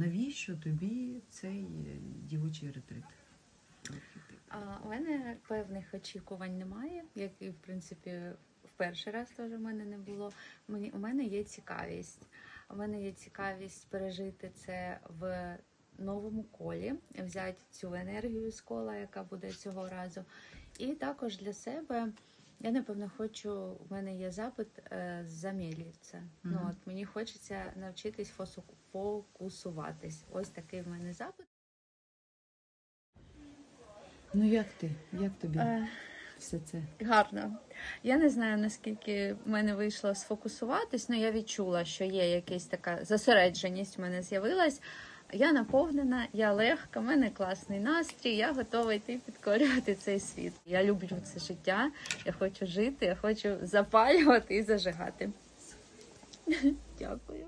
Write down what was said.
Навіщо тобі цей е, дівочий ретрит? А у мене певних очікувань немає, як і в принципі в перший раз теж у мене не було. Мені у мене є цікавість. У мене є цікавість пережити це в новому колі, взяти цю енергію з кола, яка буде цього разу. І також для себе я напевно хочу. У мене є запит е, замілівця. Ну от мені хочеться навчитись фосу- фокусуватись. Ось такий в мене запит. Ну як ти? Як тобі Е, все це? Гарно. Я не знаю, наскільки в мене вийшло сфокусуватись, але я відчула, що є якась така зосередженість в мене з'явилась. Я наповнена, я легка, в мене класний настрій, я готова йти підкорювати цей світ. Я люблю це життя, я хочу жити, я хочу запалювати і зажигати. Дякую.